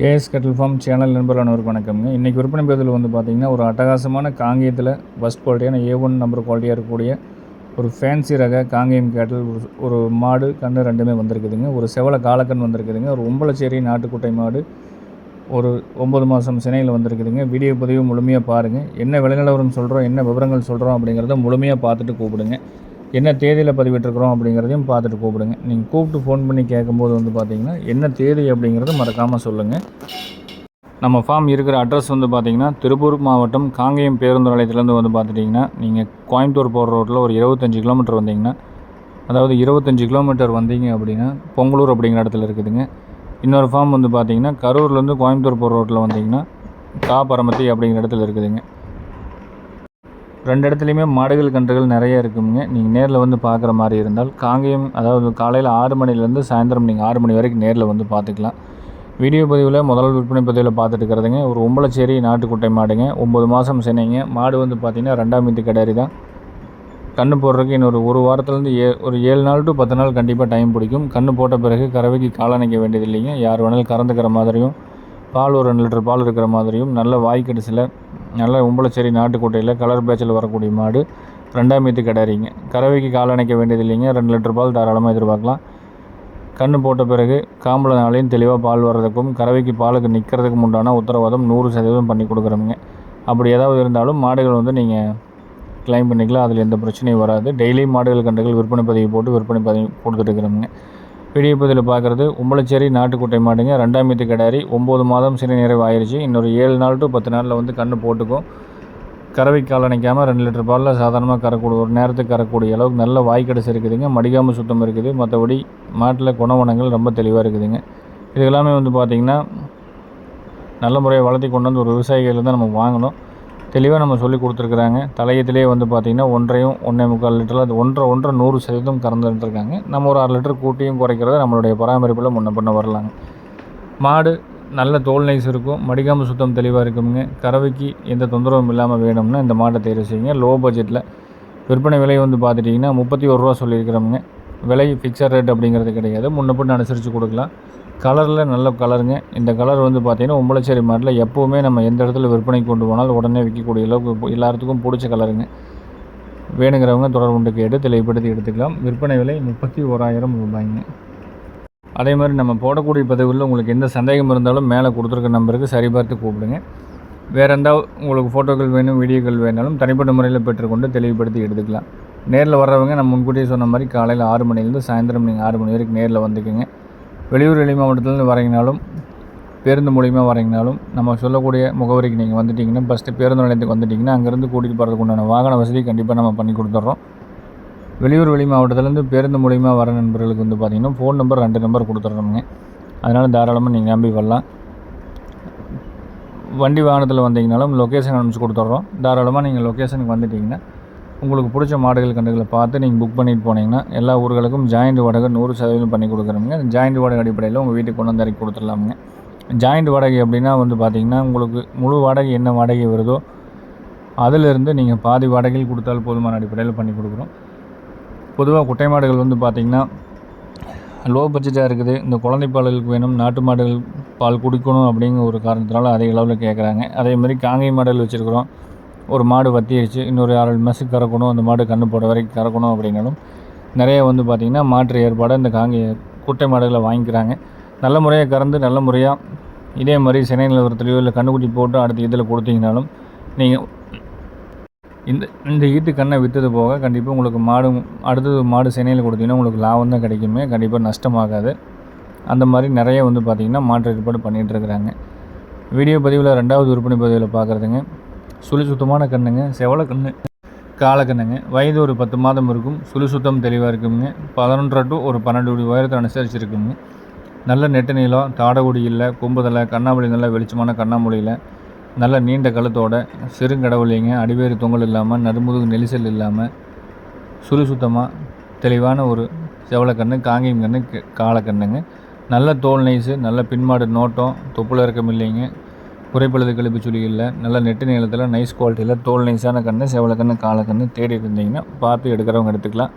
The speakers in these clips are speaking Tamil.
கேஎஸ் கட்டில் ஃபார்ம் சேனல் நண்பர்களானவருக்கு வணக்கம்ங்க. இன்றைக்கி விற்பனை பேதில் வந்து பார்த்திங்கன்னா ஒரு அட்டகாசமான காங்கேயத்தில் ஃபஸ்ட் குவாலிட்டியான ஏ ஒன் நம்பர் குவாலிட்டியாக இருக்கக்கூடிய ஒரு ஃபேன்சி ரக காங்கேயம் கேட்டல் ஒரு ஒரு மாடு கன்று ரெண்டுமே வந்திருக்குதுங்க. ஒரு செவல காலக்கண் வந்திருக்குதுங்க. ஒரு உம்பளச்சேரி நாட்டுக்குட்டை மாடு ஒரு ஒம்பது மாதம் சினையில் வந்திருக்குதுங்க. வீடியோ பதிவு முழுமையாக பாருங்கள் என்ன விளைநிலவரம் சொல்கிறோம் என்ன விவரங்கள் சொல்கிறோம் அப்படிங்கிறத முழுமையாக பார்த்துட்டு கூப்பிடுங்க. என்ன தேதியில் பதிவிட்டிருக்கிறோம் அப்படிங்கிறதையும் பார்த்துட்டு கூப்பிடுங்க. நீங்கள் கூப்பிட்டு ஃபோன் பண்ணி கேட்கும்போது வந்து பார்த்தீங்கன்னா என்ன தேதி அப்படிங்கிறத மறக்காமல் சொல்லுங்கள் நம்ம ஃபார்ம் இருக்கிற அட்ரஸ் வந்து பார்த்தீங்கன்னா திருப்பூர் மாவட்டம் காங்கேயம் பேருந்து நிலையத்துலேருந்து வந்து பார்த்துட்டிங்கன்னா நீங்கள் கோயம்புத்தூர் போகிற ரோட்டில் ஒரு இருபத்தஞ்சி கிலோமீட்டர் வந்தீங்கன்னா அதாவது இருபத்தஞ்சி கிலோமீட்டர் வந்தீங்க அப்படின்னா பொங்கலூர் அப்படிங்கிற இடத்துல இருக்குதுங்க. இன்னொரு ஃபார்ம் வந்து பார்த்தீங்கன்னா கரூர்லேருந்து கோயம்புத்தூர் போகிற ரோட்டில் வந்தீங்கன்னா காப்பரமத்தி அப்படிங்கிற இடத்துல இருக்குதுங்க. ரெண்டு இடத்துலையுமே மாடுகள் கன்றுகள் நிறைய இருக்குங்க. நீங்கள் நேரில் வந்து பார்க்குற மாதிரி இருந்தால் காங்கேயம் அதாவது காலையில் ஆறு மணிலேருந்து சாயந்தரம் நீங்கள் ஆறு மணி வரைக்கும் நேரில் வந்து பார்த்துக்கலாம். வீடியோ பதிவில் முதல் விற்பனை பதிவில் பார்த்துட்டு இருக்கிறதுங்க. ஒரு உம்பளச்சேரி நாட்டுக்குட்டை மாடுங்க. ஒம்பது மாதம் சென்னைங்க மாடு வந்து பார்த்திங்கன்னா ரெண்டாம் மீத்து கடாரி தான். கன்று போடுறதுக்கு இன்னொரு ஒரு வாரத்துலேருந்து ஏ ஒரு ஏழு நாள் டு பத்து நாள் கண்டிப்பாக டைம் பிடிக்கும். கன்று போட்ட பிறகு கறவைக்கு காலணிக்க வேண்டியது இல்லைங்க யார் வேணாலும் கறந்துக்கிற மாதிரியும் பால் ஒரு ரெண்டு லிட்டர் பால் இருக்கிற மாதிரியும் நல்ல வாய்க்கடிசில் நல்ல உம்பளச்சேரி நாட்டுக்கோட்டையில் கலர் பேச்சில் வரக்கூடிய மாடு. ரெண்டாம் மீத்து கிடாரிங்க கறவைக்கு கால் அணைக்க வேண்டியது இல்லைங்க. ரெண்டு லிட்டர் பால் தாராளமாக எதிர்பார்க்கலாம். கன்று போட்ட பிறகு காம்பள நாளையும் தெளிவாக பால் வர்றதுக்கும் கறவைக்கு பாலுக்கு நிற்கிறதுக்கும் உண்டான உத்தரவாதம் நூறு சதவீதம் பண்ணி கொடுக்குறோமுங்க. அப்படி ஏதாவது இருந்தாலும் மாடுகள் வந்து நீங்கள் கிளைம் பண்ணிக்கலாம். அதில் எந்த பிரச்சனையும் வராது. டெய்லியும் மாடுகள் கண்டுகள் விற்பனை பதிவு போட்டு விற்பனை பதிவு கொடுத்துட்டு இருக்கிறோமுங்க. பெரிய பதில் பார்க்குறது உம்பளச்சேரி நாட்டுக்குட்டை மாடுங்க. ரெண்டாம் மீத்து கிடாரி. ஒம்பது மாதம் சிறு நிறைவு ஆயிடுச்சு இன்னொரு ஏழு நாள் டு பத்து நாளில் வந்து கன்று போட்டுக்கும். கறவை கால் அணைக்காமல் ரெண்டு லிட்டர் பாலில் சாதாரணமாக கறக்கூடிய ஒரு நேரத்துக்கு கறக்கூடிய அளவுக்கு நல்ல வாய்க்கடைசி இருக்குதுங்க. மடிக்காமல் சுத்தம் இருக்குது. மற்றபடி மாட்டில் குணவனங்கள் ரொம்ப தெளிவாக இருக்குதுங்க. இது எல்லாமே வந்து பார்த்திங்கன்னா நல்ல முறையை வளர்த்தி கொண்டு வந்து ஒரு விவசாயிகள் தான் நம்ம வாங்கணும். தெளிவாக நம்ம சொல்லி கொடுத்துருக்குறாங்க. தலையத்திலே வந்து பார்த்திங்கன்னா ஒன்றையும் ஒன்றே முக்கால் லிட்டரில் அது ஒன்றரை ஒன்றரை நூறு சதவீதம் கறந்துருக்காங்க நம்ம ஒரு அரை லிட்டர் கூட்டியும் குறைக்கிறத நம்மளுடைய பராமரிப்பில் முன்ன பண்ண வரலாங்க. மாடு நல்ல தோல் நைஸ் இருக்கும் மடிக்காமல் சுத்தம் தெளிவாக இருக்குங்க. கறவைக்கு எந்த தொந்தரவும் இல்லாமல் வேணும்னா இந்த மாட்டை தேர்வு செய்யுங்க. லோ பட்ஜெட்டில் விற்பனை விலை வந்து பார்த்துட்டிங்கன்னா முப்பத்தி ஒரு ரூபா சொல்லியிருக்கிறோமுங்க. விலை ஃபிக்ஸட் ரேட் அப்படிங்கிறது கிடையாது. முன்னப்பட்டு அனுசரித்து கொடுக்கலாம். கலரில் நல்ல கலருங்க. இந்த கலர் வந்து பார்த்திங்கன்னா உம்பளச்சேரி மாட்டில் எப்போவுமே நம்ம எந்த இடத்துல விற்பனை கொண்டு போனாலும் உடனே விற்கக்கூடிய அளவுக்கு எல்லாத்துக்கும் பிடிச்ச கலருங்க. வேணுங்கிறவங்க தொடர்பு கொண்டு கேட்டு தெளிவுபடுத்தி எடுத்துக்கலாம். விற்பனை விலை முப்பத்தி ஓராயிரம் ரூபாய்ங்க. அதே மாதிரி நம்ம போடக்கூடிய பதவியில் உங்களுக்கு எந்த சந்தேகம் இருந்தாலும் மேலே கொடுத்துருக்க நம்பருக்கு சரிபார்த்து கூப்பிடுங்க. வேறு எந்த உங்களுக்கு ஃபோட்டோக்கள் வேணும் வீடியோக்கள் வேணாலும் தனிப்பட்ட முறையில் பெற்றுக்கொண்டு தெளிவுபடுத்தி எடுத்துக்கலாம். நேரில் வர்றவங்க நம்ம முன்கூட்டியே சொன்ன மாதிரி காலையில் ஆறு மணிலேருந்து சாயந்தரம் நீங்கள் ஆறு மணி வரைக்கும் நேரில் வந்துக்குங்க. வெளியூர் வெளி மாவட்டத்துலேருந்து வரீங்கனாலும் பேருந்து மூலிமா வரீங்கனாலும் நம்ம சொல்லக்கூடிய முகவரிக்கு நீங்கள் வந்துட்டிங்கன்னா ஃபஸ்ட்டு பேருந்து நிலையத்துக்கு வந்துட்டிங்கன்னா அங்கேருந்து கூட்டிகிட்டு போகிறதுக்கு உண்டான வாகன வசதி கண்டிப்பாக நம்ம பண்ணி கொடுத்துட்றோம். வெளியூர் வெளி மாவட்டத்துலேருந்து பேருந்து மூலிமா வர நண்பர்களுக்கு வந்து பார்த்திங்கன்னா ஃபோன் நம்பர் ரெண்டு நம்பர் கொடுத்துட்றோமுங்க. அதனால் தாராளமாக நீங்கள் நம்பி வரலாம். வண்டி வாகனத்தில் வந்தீங்கனாலும் லொக்கேஷன் அனுப்பிச்சு கொடுத்துட்றோம். தாராளமாக நீங்கள் லொக்கேஷனுக்கு வந்துட்டிங்கன்னா உங்களுக்கு பிடிச்ச மாடுகள் கண்டுகளை பார்த்து நீங்கள் புக் பண்ணிட்டு போனீங்கன்னா எல்லா ஊர்களுக்கும் ஜாயிண்ட் வாடகை நூறு சதவீதம் பண்ணி கொடுக்குறோமுங்க. ஜாயிண்ட் வாடகை அடிப்படையில் உங்கள் வீட்டுக்கு கொண்டு வந்து இறக்கி கொடுத்துடலாமுங்க. ஜாயிண்ட் வாடகை அப்படின்னா வந்து பார்த்திங்கன்னா உங்களுக்கு முழு வாடகை என்ன வாடகை வருதோ அதிலிருந்து நீங்கள் பாதி வாடகையில் கொடுத்தால் போதுமான அடிப்படையில் பண்ணி கொடுக்குறோம். பொதுவாக குட்டை மாடுகள் வந்து பார்த்திங்கன்னா லோ பட்ஜெட்டாக இருக்குது. இந்த குழந்தை பால்களுக்கு வேணும் நாட்டு மாடுகள் பால் குடிக்கணும் அப்படிங்கிற ஒரு காரணத்தினால அதிக அளவில் கேட்குறாங்க அதே மாதிரி காங்கை மாடுகள் வச்சுருக்குறோம். ஒரு மாடு வத்திடுச்சு இன்னொரு ஆறு மாதத்துக்கு கறக்கணும் அந்த மாடு கன்று போட வரைக்கும் கறக்கணும் அப்படின்னாலும் நிறைய வந்து பார்த்திங்கன்னா மாற்று ஏற்பாடாக இந்த காங்கி குட்டை மாடுகளை வாங்கிக்கிறாங்க. நல்ல முறையாக கறந்து நல்ல முறையாக இதே மாதிரி சினை நிலவரத்துலையோ இல்லை கண்ணுக்குட்டி போட்டு அடுத்த இதில் கொடுத்தீங்கனாலும் நீங்கள் இந்த இந்த ஈட்டு கண்ணை விற்றது போக கண்டிப்பாக உங்களுக்கு மாடு அடுத்தது மாடு சினையில் கொடுத்தீங்கன்னா உங்களுக்கு லாபம் தான் கிடைக்குமே கண்டிப்பாக நஷ்டமாகாது. அந்த மாதிரி நிறைய வந்து பார்த்திங்கன்னா மாற்று ஏற்பாடு பண்ணிகிட்டு இருக்கிறாங்க. வீடியோ பதிவில் ரெண்டாவது விற்பனை பதிவில் பார்க்குறதுங்க சுழி சுத்தமான கண்ணுங்க செவல கண்ணு காலக்கண்ணுங்க வயது ஒரு பத்து மாதம் இருக்கும் சுழி சுத்தம் தெளிவாக இருக்குங்க. பதினொன்றரை டு ஒரு பன்னெண்டு அடி உயரத்தை அனுசரிச்சிருக்குங்க. நல்ல நெட்டு நீளம் தாடகுடி இல்லை கும்புதலை கண்ணாமொழி நல்ல வெளிச்சமான கண்ணாமொழியில் நல்ல நீண்ட கழுத்தோட சிறுங்கடவுளிங்க அடிவேறு தொங்கல் இல்லாமல் நடுமுதுகு நெரிசல் இல்லாமல் சுழி சுத்தமாக தெளிவான ஒரு செவலக்கண்ணு காங்கேயம் கண்ணு காலக்கண்ணுங்க நல்ல தோல் நைஸு நல்ல பின்மாடு நோட்டம் தொப்புல இறக்கம் இல்லைங்க. குறைப்பழுது கழிப்பு சுழி இல்லை நல்ல நெட்டு நீளத்தில் நைஸ் குவாலிட்டியில் தோல் நைஸான கண்ணு காலை காலக்கண்ணு தேடி இருந்தீங்கன்னா பார்த்து எடுக்கிறவங்க எடுத்துக்கலாம்.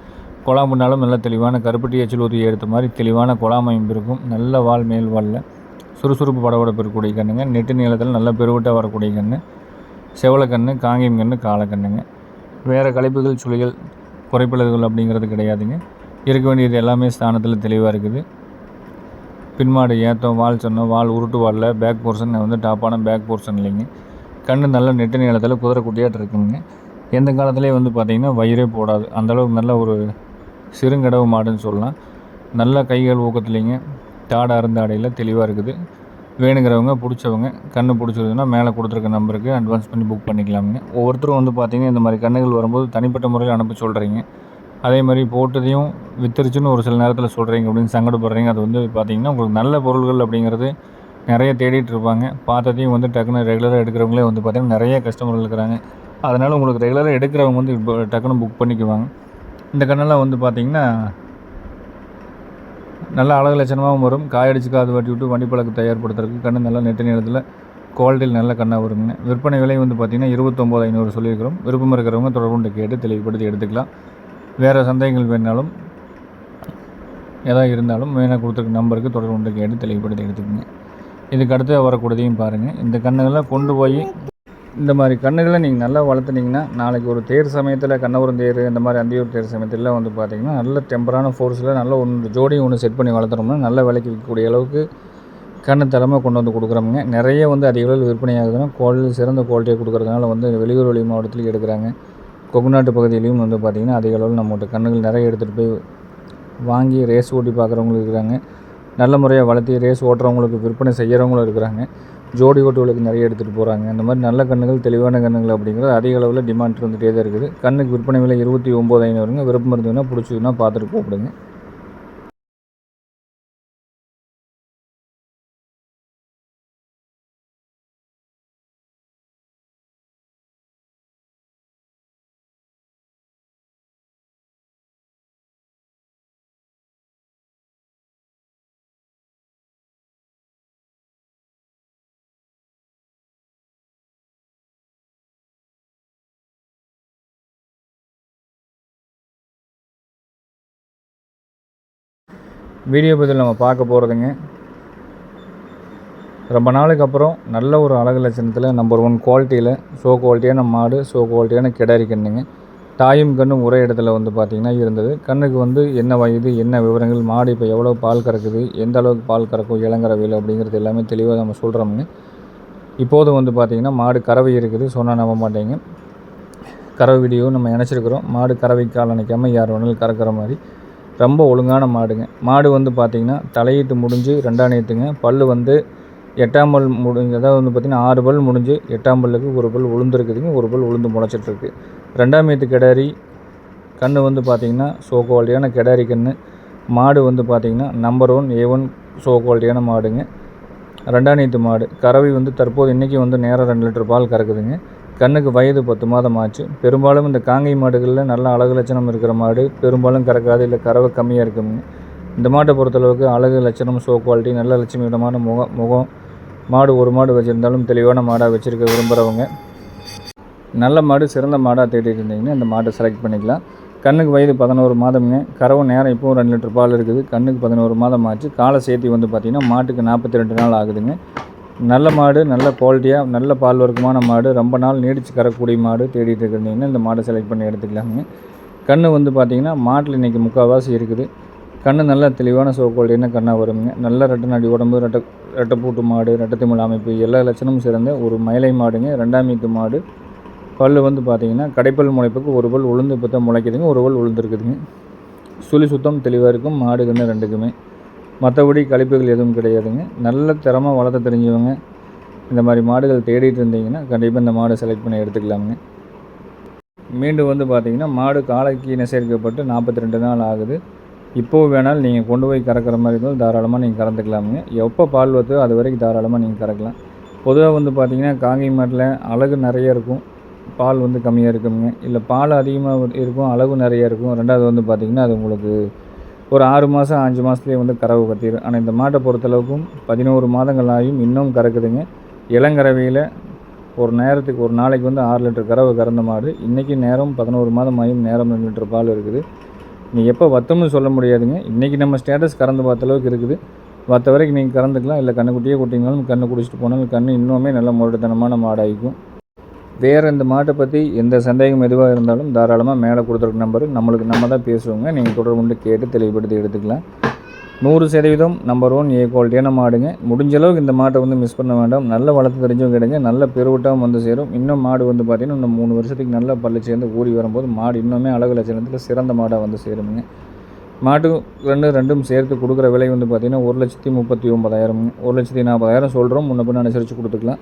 குழாம்புனாலும் நல்ல தெளிவான கருப்பட்டி எச்சில் ஊற்றி எடுத்த மாதிரி தெளிவான குழாமையும் இருக்கும். நல்ல வால் மேல் வாலில் சுறுசுறுப்பு படபடப்பு இருக்கக்கூடிய கண்ணுங்க. நெட்டு நீளத்தில் நல்ல பெருவிட்டாக வரக்கூடிய கன்று செவலக்கண்ணு காங்கேயம் கன்று காலக்கண்ணுங்க வேறு கழிப்புகள் சுழிகள் குறைப்பிழகுகள் அப்படிங்கிறது கிடையாதுங்க. இருக்க வேண்டியது எல்லாமே ஸ்தானத்தில் தெளிவாக இருக்குது. பின்மாடு ஏற்றோம் வால் சொன்னோம் வால் உருட்டு வாலில் பேக் போர்ஷன் வந்து டாப்பான பேக் போர்ஷன் இல்லைங்க. கண்ணு நல்ல நெட்டு நீளத்தில் குதிரை குட்டியாட்டு இருக்குங்க. எந்த காலத்துலேயும் வந்து பார்த்திங்கன்னா வயிறே போடாது. அந்தளவுக்கு நல்ல ஒரு சிறுங்கடவு மாடுன்னு சொல்லலாம். நல்ல கைகள் ஊக்கத்துலேங்க. தாடை அருந்தாடையில் தெளிவாக இருக்குது. வேணுங்கிறவங்க பிடிச்சவங்க கண்ணு பிடிச்சிருதுன்னா மேலே கொடுத்துருக்க நம்பருக்கு அட்வான்ஸ் பண்ணி புக் பண்ணிக்கலாமுங்க. ஒவ்வொருத்தரும் வந்து பார்த்திங்கன்னா இந்த மாதிரி கண்ணுகள் வரும்போது தனிப்பட்ட முறையில் அனுப்ப சொல்கிறீங்க அதே மாதிரி போட்டதையும் வித்துருச்சுன்னு ஒரு சில நேரத்தில் சொல்கிறீங்க அப்படின்னு சங்கடப்படுறீங்க. அது வந்து பார்த்திங்கன்னா உங்களுக்கு நல்ல பொருள்கள் அப்படிங்கிறது நிறைய தேடிட்டு இருப்பாங்க. பார்த்ததையும் வந்து டக்குன்னு ரெகுலராக எடுக்கிறவங்களே வந்து பார்த்திங்கன்னா நிறைய கஸ்டமர்கள் இருக்கிறாங்க. அதனால் உங்களுக்கு ரெகுலராக எடுக்கிறவங்க வந்து இப்போ டக்குன்னு புக் பண்ணிக்குவாங்க. இந்த கண்ணெல்லாம் வந்து பார்த்திங்கன்னா நல்ல அழகு லட்சணமாகவும் வரும். காயடிச்சு காது வாட்டி விட்டு வண்டி பழக்கத்தை தயார்படுத்துறதுக்கு கண்ணு நல்லா நெட்டு நேரத்தில் குவாலிட்டியில் நல்ல கண்ணாக வருங்க. விற்பனை விலை வந்து பார்த்திங்கன்னா இருபத்தொம்போது ஐநூறு சொல்லியிருக்கிறோம். விருப்பம் இருக்கிறவங்க தொடர்புண்டு கேட்டு தெளிவுபடுத்தி எடுத்துக்கலாம். வேறு சந்தேகங்கள் வேணாலும் எதாவது இருந்தாலும் வேணால் கொடுத்துருக்க நம்பருக்கு தொடர்பு கொண்டு கேட்டு தெளிவுபடுத்தி எடுத்துக்கோங்க. இதுக்கு அடுத்து வரக்கூடியதையும் பாருங்கள் இந்த கண்ணுகளை கொண்டு போய் இந்த மாதிரி கண்ணுகளை நீங்கள் நல்லா வளர்த்துனீங்கன்னா நாளைக்கு ஒரு தேர் சமயத்தில் கண்ணபுரம் தேர் இந்த மாதிரி அந்தியூர் தேர் சமயத்தில் வந்து பார்த்தீங்கன்னா நல்ல டெம்பரான ஃபோர்ஸில் நல்ல ஒன்று ஜோடியும் ஒன்று செட் பண்ணி வளர்த்துறோம்னா நல்ல விலைக்கு விற்கக்கூடிய அளவுக்கு கண்ணு தலைமை கொண்டு வந்து கொடுக்குறோமுங்க. நிறைய வந்து அதிக அளவில் விற்பனை ஆகுதுன்னா குவாலிட்டி சிறந்த குவாலிட்டியாக கொடுக்குறதுனால வந்து வெளியூர் வெளி மாவட்டத்துலேயும் எடுக்கிறாங்க. கொங்குநாட்டு பகுதியிலையும் வந்து பார்த்திங்கன்னா அதிக அளவில் நம்மகிட்ட கண்ணுகள் நிறைய எடுத்துகிட்டு போய் வாங்கி ரேஸ் ஓட்டி பார்க்குறவங்களும் இருக்கிறாங்க. நல்ல முறையாக வளர்த்தி ரேஸ் ஓட்டுறவங்களுக்கு விற்பனை செய்கிறவங்களும் இருக்கிறாங்க. ஜோடி ஓட்டுகளுக்கு நிறைய எடுத்துகிட்டு போகிறாங்க இந்த மாதிரி நல்ல கண்ணுகள் தெளிவான கண்ணுகள் அப்படிங்கிறது அதிக அளவில் டிமாண்ட் இருந்துகிட்டே தான் இருக்குது. கண்ணுக்கு விற்பனை விலை இருபத்தி ஒம்பது ஐநூறுங்க. விருப்பம் இருந்ததுன்னா பிடிச்சதுன்னா பார்த்துட்டு கூப்பிடுங்க. வீடியோ பதில் நம்ம பார்க்க போகிறதுங்க ரொம்ப நாளுக்கு அப்புறம் நல்ல ஒரு அழகு லட்சணத்தில் நம்பர் ஒன் குவாலிட்டியில் ஷோ குவாலிட்டியான மாடு ஷோ குவாலிட்டியான கிடாரி கண்ணுங்க. தாயும் கண்ணும் ஒரே இடத்துல வந்து பார்த்திங்கன்னா இருந்தது. கண்ணுக்கு வந்து என்ன வயது என்ன விவரங்கள் மாடு இப்போ எவ்வளோ பால் கறக்குது எந்த அளவுக்கு பால் கறக்கும் இளங்கறவையில் அப்படிங்கிறது எல்லாமே தெளிவாக நம்ம சொல்கிறோமுங்க இப்போதும் வந்து பார்த்திங்கன்னா மாடு கறவை இருக்குது சொன்னால் நம்ப மாட்டேங்க. கறவை வீடியோ நம்ம நினச்சிருக்கிறோம். மாடு கறவை கால் நினைக்காமல் யார் வேணாலும் கறக்கிற மாதிரி. ரொம்ப ஒழுங்கான மாடுங்க. மாடு வந்து பார்த்திங்கன்னா தலையீட்டு முடிஞ்சு ரெண்டாம் நேற்றுங்க பல் வந்து எட்டாம் பல் முடிஞ்சு அதாவது வந்து பார்த்திங்கன்னா ஆறு பல் முடிஞ்சு எட்டாம் பல்லுக்கு ஒரு பல் உளுந்துருக்குதுங்க. ஒரு பல் உளுந்து முளைச்சிட்ருக்கு. ரெண்டாம் நேற்று கிடாரி கன்று வந்து பார்த்திங்கன்னா சோ குவாலிட்டியான கிடாரி கன்று மாடு வந்து பார்த்திங்கன்னா number one A one show குவாலிட்டியான மாடுங்க. ரெண்டாம் நீத்து மாடு. கறவை வந்து தற்போது இன்றைக்கி வந்து நேரம் ரெண்டு லிட்டர் பால் கறக்குதுங்க. கண்ணுக்கு வயது பத்து மாதம் ஆச்சு. பெரும்பாலும் இந்த காங்கை மாடுகளில் நல்ல அழகு லட்சணம் இருக்கிற மாடு பெரும்பாலும் கறக்காது இல்லை கறவை கம்மியாக இருக்குங்க இந்த மாட்டை பொறுத்தளவுக்கு அழகு லட்சணம் ஷோ குவாலிட்டி நல்ல லட்சுமியிடமான முகம் முகம் மாடு ஒரு மாடு வச்சுருந்தாலும் தெளிவான மாடாக வச்சுருக்க விரும்புகிறவங்க நல்ல மாடு சிறந்த மாடாக தேடிட்டு இருந்தீங்கன்னா இந்த மாட்டை செலக்ட் பண்ணிக்கலாம். கண்ணுக்கு வயது பதினோரு மாதம்ங்க. கறவை நேரம் இப்போவும் ரெண்டு லிட்டர் பால் இருக்குது. கண்ணுக்கு பதினோரு மாதம் ஆச்சு. காலை சேர்த்தி வந்து பார்த்திங்கன்னா மாட்டுக்கு நாற்பத்தி ரெண்டு நாள் ஆகுதுங்க. நல்ல மாடு நல்ல குவாலிட்டியாக நல்ல பால் வர்க்கமான மாடு ரொம்ப நாள் நீடித்து கறக்கூடிய மாடு தேடிட்டு இருந்தீங்கன்னா இந்த மாடை செலக்ட் பண்ணி எடுத்துக்கலாங்க. கன்று வந்து பார்த்திங்கன்னா மாட்டில் இன்றைக்கி முக்கால்வாசி இருக்குது. கன்று நல்ல தெளிவான சோ குவாலிட்டியான கண்ணாக வருங்க. நல்ல ரெட்டை நாடி உடம்பு ரெட்டை ரெட்டைப்பூட்டு மாடு ரெட்டத்திமிழ் அமைப்பு எல்லா லட்சணமும் சிறந்த ஒரு மயிலை மாடுங்க. ரெண்டாம் மாடு. பல் வந்து பார்த்திங்கன்னா கடைப்பல் முளைப்புக்கு ஒரு பல் உளுந்து இப்போ தான் முளைக்குதுங்க ஒரு பல் உளுந்துருக்குதுங்க. சுழி சுத்தம் தெளிவாக இருக்கும் மாடு கன்று ரெண்டுக்குமே. மற்றபடி கழிப்புகள் எதுவும் கிடையாதுங்க. நல்ல திறமாக வளர்த்த தெரிஞ்சவங்க இந்த மாதிரி மாடுகள் தேடிட்டு இருந்தீங்கன்னா கண்டிப்பாக இந்த மாடை செலக்ட் பண்ணி எடுத்துக்கலாமுங்க. மீண்டும் வந்து பார்த்திங்கன்னா மாடு காலைக்கு சேர்க்கப்பட்டு நாற்பத்தி ரெண்டு நாள் ஆகுது. இப்போது வேணாலும் நீங்கள் கொண்டு போய் கறக்கிற மாதிரி இருந்தாலும் தாராளமாக நீங்கள் கறந்துக்கலாமுங்க. எப்போ பால் வத்தோ அது வரைக்கும் தாராளமாக நீங்கள் கறக்கலாம். பொதுவாக வந்து பார்த்திங்கன்னா காங்கி மாட்டில் அழகு நிறைய இருக்கும். பால் வந்து கம்மியாக இருக்குங்க. இல்லை பால் அதிகமாக இருக்கும் அழகு நிறைய இருக்கும். ரெண்டாவது வந்து பார்த்திங்கன்னா அது உங்களுக்கு ஒரு ஆறு மாதம் அஞ்சு மாதத்துலேயே வந்து கறவை கத்திடும் ஆனால் இந்த மாட்டை பொறுத்தளவுக்கும் பதினோரு மாதங்கள் ஆகியும் இன்னும் கறக்குதுங்க. இளங்கறவையில் ஒரு நேரத்துக்கு ஒரு நாளைக்கு வந்து ஆறு லிட்டர் கறவை கறந்த மாடு. இன்றைக்கி நேரம் பதினோரு மாதம் ஆகியும் நேரம் ரெண்டு லிட்டர் பால் இருக்குது. நீ எப்போ வத்தம்னு சொல்ல முடியாதுங்க. இன்றைக்கி நம்ம ஸ்டேட்டஸ் கறந்து பார்த்த அளவுக்கு இருக்குது. மற்ற வரைக்கும் நீங்கள் கறந்துக்கலாம். இல்லை கண்ணுக்குட்டியே குட்டிங்கனாலும் கண்ணு குடிச்சிட்டு போனாலும் கண்ணு இன்னுமே நல்ல முரட்டுத்தனமான மாடாகிக்கும் வேறு இந்த மாட்டை பற்றி எந்த சந்தேகம் எதுவாக இருந்தாலும் தாராளமாக மேலே கொடுத்துருக்க நம்பரு. நம்மளுக்கு நம்ம தான் பேசுவோங்க. நீங்கள் தொடர்பு கொண்டு கேட்டு தெளிவுபடுத்தி எடுத்துக்கலாம். நூறு சதவீதம் நம்பர் ஒன் ஏ குவாலிட்டியான மாடுங்க. முடிஞ்ச அளவுக்கு இந்த மாட்டை வந்து மிஸ் பண்ண வேண்டாம். நல்ல வளர்த்து தெரிஞ்சவங்க கிடைங்க. நல்ல பெருவிட்டாகவும் வந்து சேரும். இன்னும் மாடு வந்து பார்த்திங்கன்னா இன்னும் மூணு வருஷத்துக்கு நல்ல பல்லு சேர்ந்து ஊறி வரும்போது மாடு இன்னுமே அழகு லட்சணத்தில் சிறந்த மாடாக வந்து சேருமுங்க மாட்டு ரெண்டு ரெண்டும் சேர்த்து கொடுக்குற விலை வந்து பார்த்திங்கன்னா ஒரு லட்சத்தி முப்பத்தி ஒம்பதாயிரம் ஒரு லட்சத்தி நாற்பதாயிரம் சொல்கிறோம் முன்ன பின்ன அனுசரித்து கொடுத்துக்கலாம்.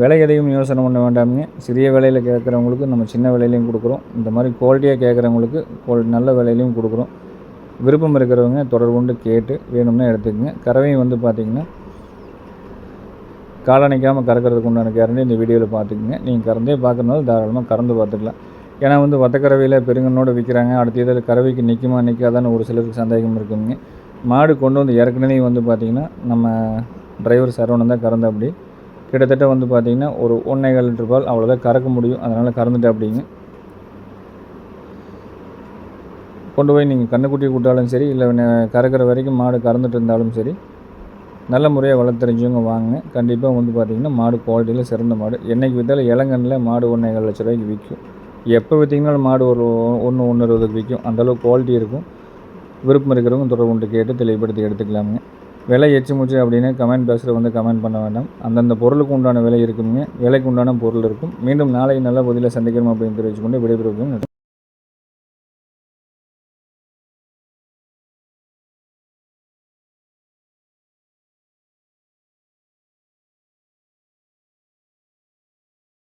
விலை எதையும் யோசனை பண்ண வேண்டாமுங்க. சிறிய விலையில் கேட்குறவங்களுக்கு நம்ம சின்ன விலையிலையும் கொடுக்குறோம். இந்த மாதிரி குவாலிட்டியாக கேட்குறவங்களுக்கு குவால் நல்ல விலையிலையும் கொடுக்குறோம். விருப்பம் இருக்கிறவங்க தொடர்பு கொண்டு கேட்டு வேணும்னா எடுத்துக்கோங்க. கறவையும் வந்து பார்த்திங்கன்னா காலணிக்காமல் கறக்கிறதுக்கு உண்டான கேரண்டி இந்த வீடியோவில் பார்த்துக்குங்க நீங்கள் கறந்தே பார்க்குறதுனால தாராளமாக கறந்து பார்த்துக்கலாம் ஏன்னா வந்து வத்தக்கறவையில் பெருங்கன்னோடு விற்கிறாங்க அடுத்த இதில் கறவைக்கு நிற்குமா நிற்காதான்னு ஒரு சிலருக்கு சந்தேகம் இருக்குங்க. மாடு கொண்டு வந்து இறக்குனதையும் வந்து பார்த்திங்கன்னா நம்ம டிரைவர் சரவணன் தான் கறந்தபடி. அப்படி கிட்டத்தட்ட வந்து பார்த்திங்கன்னா ஒரு ஒன்றேகால் லிட்டர் பால் அவ்வளோதான் கறக்க முடியும். அதனால் கறந்துட்டு அப்படிங்க கொண்டு போய் நீங்கள் கண்ணுக்குட்டி கூட்டாலும் சரி இல்லை கறக்கிற வரைக்கும் மாடு கறந்துட்டு இருந்தாலும் சரி நல்ல முறையாக வளர்த்து தெரிஞ்சவங்க வாங்குங்க கண்டிப்பாக வந்து பார்த்திங்கன்னா மாடு குவாலிட்டியில் சிறந்த மாடு. என்றைக்கு விற்றாலும் இளங்கனில் மாடு ஒன்றேகால் லட்ச ரூபாய்க்கு விற்கும் எப்போ விற்றிங்கனாலும் மாடு ஒரு ஒன்று ஒன்று இருபதுக்கு விற்கும் அந்தளவுக்கு குவாலிட்டி இருக்கும். விருப்பம் இருக்கிறவங்க தொடர்பு கொண்டு கேட்டு தெளிவுபடுத்தி எடுத்துக்கலாமுங்க. விலை எச்சு முச்சு அப்படின்னு கமெண்ட் பாக்ஸில் வந்து கமெண்ட் பண்ண வேண்டாம். அந்தந்த பொருளுக்கு உண்டான விலை இருக்குங்க. விலைக்கு உண்டான பொருள் இருக்கும். மீண்டும் நாளை நல்ல பதிலை சந்திக்கிறோம் அப்படின்னு தெரிவிச்சுக்கொண்டு விடைபெறுவோம்